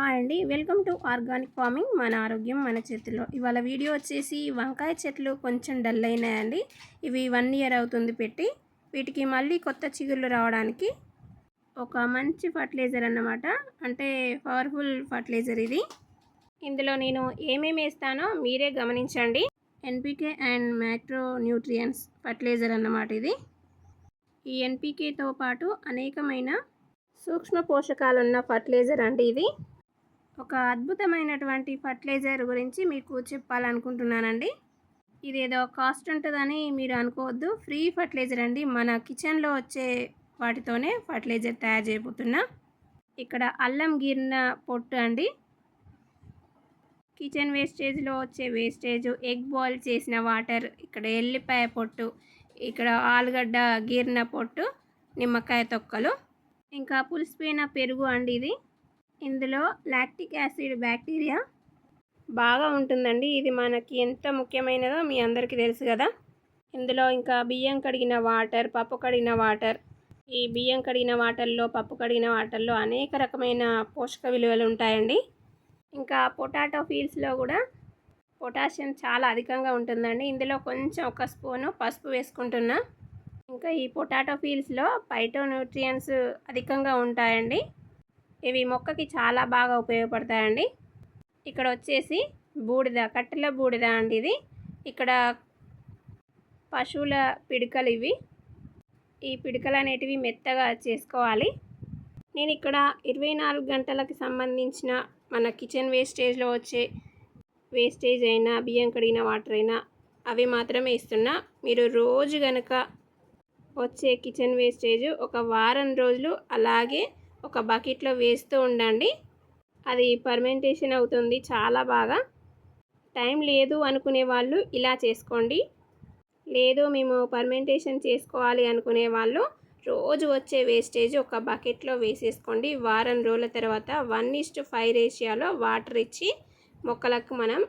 Hi అండి. Welcome to organic farming. మన ఆరోగ్యం మన చేతిలో ఇవాళ వీడియో వచ్చేసి వంకాయ చెట్లు కొంచెం డల్ అయినాయండి. ఇవి వన్ ఇయర్ అవుతుంది పెట్టి. వీటికి మళ్ళీ కొత్త చిగుళ్ళు రావడానికి ఒక మంచి ఫర్టిలైజర్ అన్నమాట. అంటే పవర్ఫుల్ ఫర్టిలైజర్ ఇది. ఇందులో నేను ఏమేమి వేస్తానో మీరే గమనించండి. NPK and macro nutrients fertilizer అన్నమాట ఇది. ఈ ఎన్పికేతో పాటు అనేకమైన సూక్ష్మ పోషకాలున్న ఫర్టిలైజర్ అండి ఇది. ఒక అద్భుతమైనటువంటి ఫర్టిలైజర్ గురించి మీకు చెప్పాలనుకుంటున్నానండి. ఇదేదో కాస్ట్ ఉంటుందని మీరు అనుకోవద్దు. ఫ్రీ ఫర్టిలైజర్ అండి. మన కిచెన్లో వచ్చే వాటితోనే ఫర్టిలైజర్ తయారు చేయబోతున్నా. ఇక్కడ అల్లం గిర్న పొట్టు అండి. కిచెన్ వేస్టేజ్లో వచ్చే వేస్టేజ్ ఎగ్ బాయిల్ చేసిన వాటర్ ఇక్కడ ఎల్లిపాయ పొట్టు ఇక్కడ ఆలుగడ్డ గీరిన పొట్టు నిమ్మకాయ తొక్కలు. ఇంకా పులిసిపోయిన పెరుగు అండి ఇది. ఇందులో లాక్టిక్ యాసిడ్ బ్యాక్టీరియా బాగా ఉంటుందండి. ఇది మనకి ఎంత ముఖ్యమైనదో మీ అందరికీ తెలుసు కదా. ఇందులో ఇంకా బియ్యం కడిగిన వాటర్ పప్పు కడిగిన వాటర్ ఈ బియ్యం కడిగిన వాటర్లో పప్పు కడిగిన వాటర్లో అనేక రకమైన పోషక విలువలు ఉంటాయండి. ఇంకా పొటాటో ఫీల్స్లో కూడా పొటాషియం చాలా అధికంగా ఉంటుందండి. ఇందులో కొంచెం ఒక స్పూను పసుపు వేసుకుంటున్నా. ఇంకా ఈ పొటాటో ఫీల్స్లో పైటో న్యూట్రియన్స్ అధికంగా ఉంటాయండి. ఇవి మొక్కకి చాలా బాగా ఉపయోగపడతాయండి. ఇక్కడ వచ్చేసి బూడిద కట్టెల బూడిద అండి ఇది. ఇక్కడ పశువుల పిడికలు ఇవి. ఈ పిడికలు అనేటివి మెత్తగా చేసుకోవాలి. నేను ఇక్కడ ఇరవై నాలుగు గంటలకి సంబంధించిన మన కిచెన్ వేస్టేజ్లో వచ్చే వేస్టేజ్ అయినా బియ్యం కడిగిన వాటర్ అయినా అవి మాత్రమే ఇస్తున్నా. మీరు రోజు కనుక వచ్చే కిచెన్ వేస్టేజ్ ఒక వారం రోజులు అలాగే ఒక బకెట్లో వేస్తూ ఉండండి. అది పర్మెంటేషన్ అవుతుంది చాలా బాగా. టైం లేదు అనుకునే వాళ్ళు ఇలా చేసుకోండి. లేదు మేము పర్మెంటేషన్ చేసుకోవాలి అనుకునే వాళ్ళు రోజు వచ్చే వేస్టేజ్ ఒక బకెట్లో వేసేసుకోండి. వారం రోజుల తర్వాత వన్ ఇస్ట్ ఫైవ్ రేషియాలో వాటర్ ఇచ్చి మొక్కలకు మనం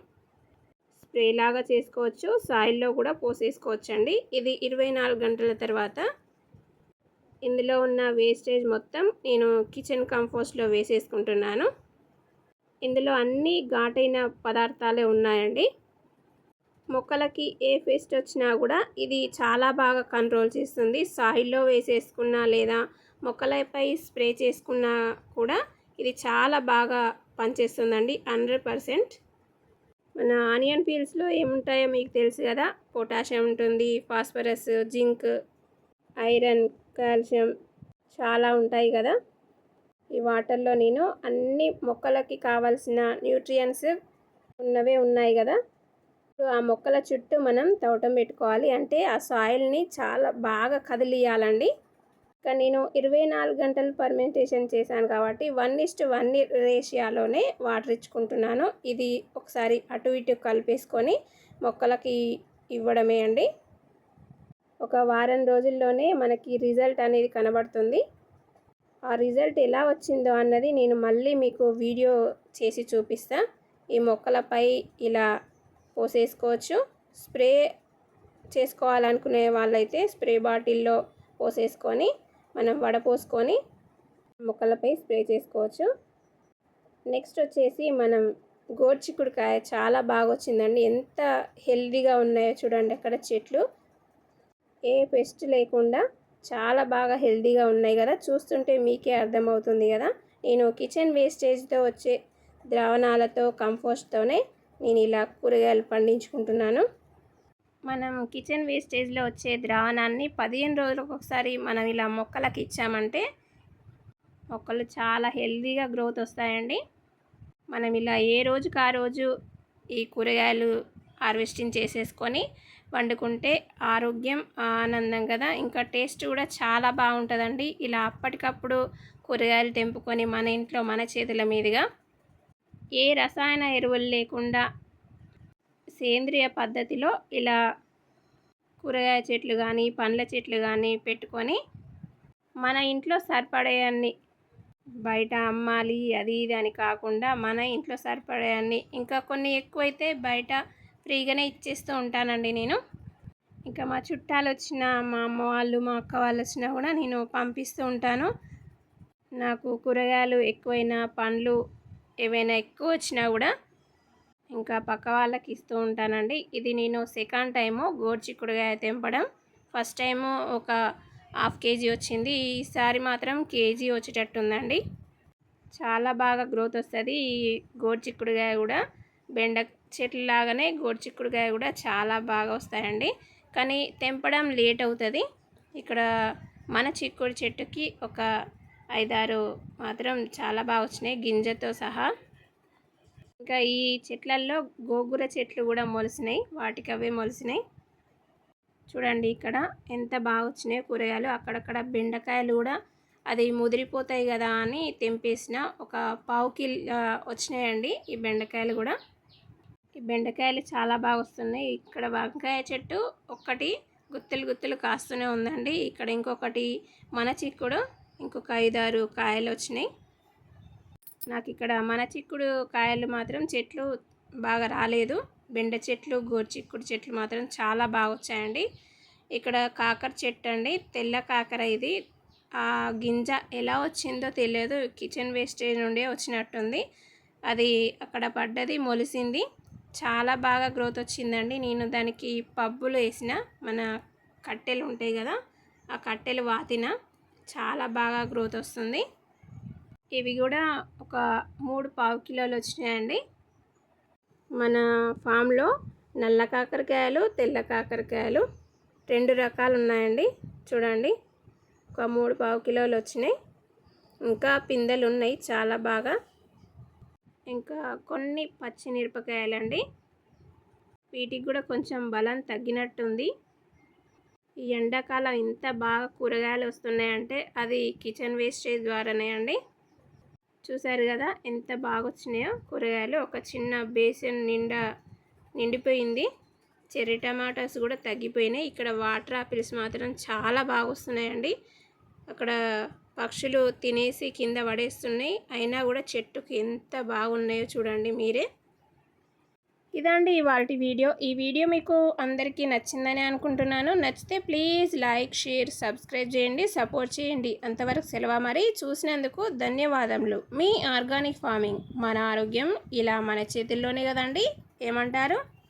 స్ప్రేలాగా చేసుకోవచ్చు. సాయిల్లో కూడా పోసేసుకోవచ్చండి. ఇది ఇరవై నాలుగు గంటల తర్వాత ఇందులో ఉన్న వేస్టేజ్ మొత్తం నేను కిచెన్ కంపోస్ట్లో వేసేసుకుంటున్నాను. ఇందులో అన్ని ఘాటైన పదార్థాలే ఉన్నాయండి. మొక్కలకి ఏ పేస్ట్ వచ్చినా కూడా ఇది చాలా బాగా కంట్రోల్ చేస్తుంది. సాయిల్లో వేసేసుకున్నా లేదా మొక్కలపై స్ప్రే చేసుకున్నా కూడా ఇది చాలా బాగా పనిచేస్తుందండి హండ్రెడ్ పర్సెంట్ మన ఆనియన్ పీల్స్లో ఏముంటాయో మీకు తెలుసు కదా. పొటాషియం ఉంటుంది ఫాస్ఫరస్ జింక్ ఐరన్ కాల్షియం చాలా ఉంటాయి కదా. ఈ వాటర్లో నేను అన్ని మొక్కలకి కావాల్సిన న్యూట్రియన్స్ ఉన్నవే ఉన్నాయి కదా. ఆ మొక్కల చుట్టూ మనం తోటం పెట్టుకోవాలి. అంటే ఆ సాయిల్ని చాలా బాగా కదిలియాలండి. ఇంకా నేను ఇరవై నాలుగు గంటలు పర్మెంటేషన్ చేశాను కాబట్టి వన్ ఇస్ట్ వన్ రేషియాలోనే వాటర్ ఇచ్చుకుంటున్నాను. ఇది ఒకసారి అటు ఇటు కలిపేసుకొని మొక్కలకి ఇవ్వడమే అండి. ఒక వారం రోజుల్లోనే మనకి రిజల్ట్ అనేది కనబడుతుంది. ఆ రిజల్ట్ ఎలా వచ్చిందో అన్నది నేను మళ్ళీ మీకు వీడియో చేసి చూపిస్తా. ఈ మొక్కలపై ఇలా పోసేసుకోవచ్చు. స్ప్రే చేసుకోవాలనుకునే వాళ్ళైతే స్ప్రే బాటిల్లో పోసేసుకొని మనం వడపోసుకొని మొక్కలపై స్ప్రే చేసుకోవచ్చు. నెక్స్ట్ వచ్చేసి మనం గోర్చికుడికాయ చాలా బాగా వచ్చిందండి ఎంత హెల్దీగా ఉన్నాయో చూడండి అక్కడ చెట్లు. ఏ పెస్ట్ లేకుండా చాలా బాగా హెల్దీగా ఉన్నాయి కదా. చూస్తుంటే మీకే అర్థమవుతుంది కదా. నేను కిచెన్ వేస్టేజ్తో వచ్చే ద్రావణాలతో కంపోస్ట్తోనే నేను ఇలా కూరగాయలు పండించుకుంటున్నాను. మనం కిచెన్ వేస్టేజ్లో వచ్చే ద్రావణాన్ని పదిహేను రోజులకు ఒకసారి మనం ఇలా మొక్కలకి ఇచ్చామంటే మొక్కలు చాలా హెల్దీగా గ్రోత్ వస్తాయండి. మనం ఇలా ఏ రోజుకు ఆ రోజు ఈ కూరగాయలు హార్వెస్టింగ్ చేసేసుకొని వండుకుంటే ఆరోగ్యం ఆనందం కదా. ఇంకా టేస్ట్ కూడా చాలా బాగుంటుందండి. ఇలా అప్పటికప్పుడు కూరగాయలు తెంపుకొని మన ఇంట్లో మన చేతుల మీదుగా ఏ రసాయన ఎరువులు లేకుండా సేంద్రియ పద్ధతిలో ఇలా కూరగాయ చెట్లు కానీ పండ్ల చెట్లు కానీ పెట్టుకొని మన ఇంట్లో సరిపడేయన్ని బయట అమ్మాలి అది ఇది అని కాకుండా మన ఇంట్లో సరిపడేయన్ని. ఇంకా కొన్ని ఎక్కువైతే బయట ఫ్రీగానే ఇచ్చేస్తూ ఉంటానండి నేను. ఇంకా మా చుట్టాలు వచ్చిన మా అమ్మ వాళ్ళు మా అక్క వాళ్ళు వచ్చినా కూడా నేను పంపిస్తూ ఉంటాను. నాకు కూరగాయలు ఎక్కువైనా పండ్లు ఏవైనా ఎక్కువ వచ్చినా కూడా ఇంకా పక్క వాళ్ళకి ఇస్తూ ఉంటానండి. ఇది నేను సెకండ్ టైము గోరుచిక్కుడుకాయ తెంపడం. ఫస్ట్ టైము ఒక హాఫ్ కేజీ వచ్చింది. ఈసారి మాత్రం కేజీ వచ్చేటట్టుందండి. చాలా బాగా గ్రోత్ వస్తుంది ఈ గోరుచిక్కుడుకాయ కూడా. బెండ చెట్లు లాగానే గోడిచిక్కుడుకాయ కూడా చాలా బాగా వస్తాయండి. కానీ తెంపడం లేట్ అవుతుంది. ఇక్కడ మన చిక్కుడు చెట్టుకి ఒక ఐదారు మాత్రం చాలా బాగా వచ్చినాయి గింజతో సహా. ఇంకా ఈ చెట్లల్లో గోగుర చెట్లు కూడా మొలిసినాయి. వాటికి అవే మొలిసినాయి. చూడండి ఇక్కడ ఎంత బాగా వచ్చినాయి కూరగాయలు. అక్కడక్కడ బెండకాయలు కూడా అది ముదిరిపోతాయి కదా అని తెంపేసిన ఒక పావు కిల్ వచ్చినాయండి ఈ బెండకాయలు కూడా. బెండకాయలు చాలా బాగా వస్తున్నాయి. ఇక్కడ వంకాయ చెట్టు ఒక్కటి గుత్తులు గుత్తులు కాస్తూనే ఉందండి. ఇక్కడ ఇంకొకటి మన చిక్కుడు ఇంకొక ఐదారు కాయలు వచ్చినాయి. నాకు ఇక్కడ మన చిక్కుడు కాయలు మాత్రం చెట్లు బాగా రాలేదు. బెండ చెట్లు గోరు చిక్కుడు చెట్లు మాత్రం చాలా బాగా వచ్చాయండి. ఇక్కడ కాకర చెట్టు అండి. తెల్ల కాకర ఇది. ఆ గింజ ఎలా వచ్చిందో తెలియదు. కిచెన్ వేస్టేజ్ నుండే వచ్చినట్టుంది. అది అక్కడ పడ్డది మొలిసింది. చాలా బాగా గ్రోత్ వచ్చిందండి. నేను దానికి పబ్బులు వేసిన మన కట్టెలు ఉంటాయి కదా ఆ కట్టెలు వాతిన చాలా బాగా గ్రోత్ వస్తుంది. ఇవి కూడా ఒక మూడు పావు కిలోలు వచ్చినాయండి. మన ఫామ్లో నల్ల కాకరకాయలు తెల్ల కాకరకాయలు రెండు రకాలు ఉన్నాయండి. చూడండి ఒక మూడు పావు కిలోలు వచ్చినాయి. ఇంకా పిందెలు ఉన్నాయి చాలా బాగా. ఇంకా కొన్ని పచ్చిమిరపకాయలండి. వీటికి కూడా కొంచెం బలం తగ్గినట్టుంది. ఈ ఎండాకాలం ఇంత బాగా కూరగాయలు వస్తున్నాయంటే అది కిచెన్ వేస్టేజ్ ద్వారానే అండి. చూసారు కదా ఎంత బాగా వచ్చినాయో కూరగాయలు. ఒక చిన్న బేసిన్ నిండా నిండిపోయింది. చెర్రీ టమాటాస్ కూడా తగ్గిపోయినాయి. ఇక్కడ వాటర్ ఆపిల్స్ మాత్రం చాలా బాగా వస్తున్నాయండి. అక్కడ పక్షులు తినేసి కింద పడేస్తున్నాయి. అయినా కూడా చెట్టుకి ఎంత బాగున్నాయో చూడండి మీరే. ఇదండి ఇవాళ వీడియో. ఈ వీడియో మీకు అందరికీ నచ్చిందని అనుకుంటున్నాను. నచ్చితే ప్లీజ్ లైక్ షేర్ సబ్స్క్రైబ్ చేయండి సపోర్ట్ చేయండి. అంతవరకు సెలవు మరి. చూసినందుకు ధన్యవాదములు. మీ ఆర్గానిక్ ఫార్మింగ్ మన ఆరోగ్యం ఇలా మన చేతుల్లోనే కదండి. ఏమంటారు?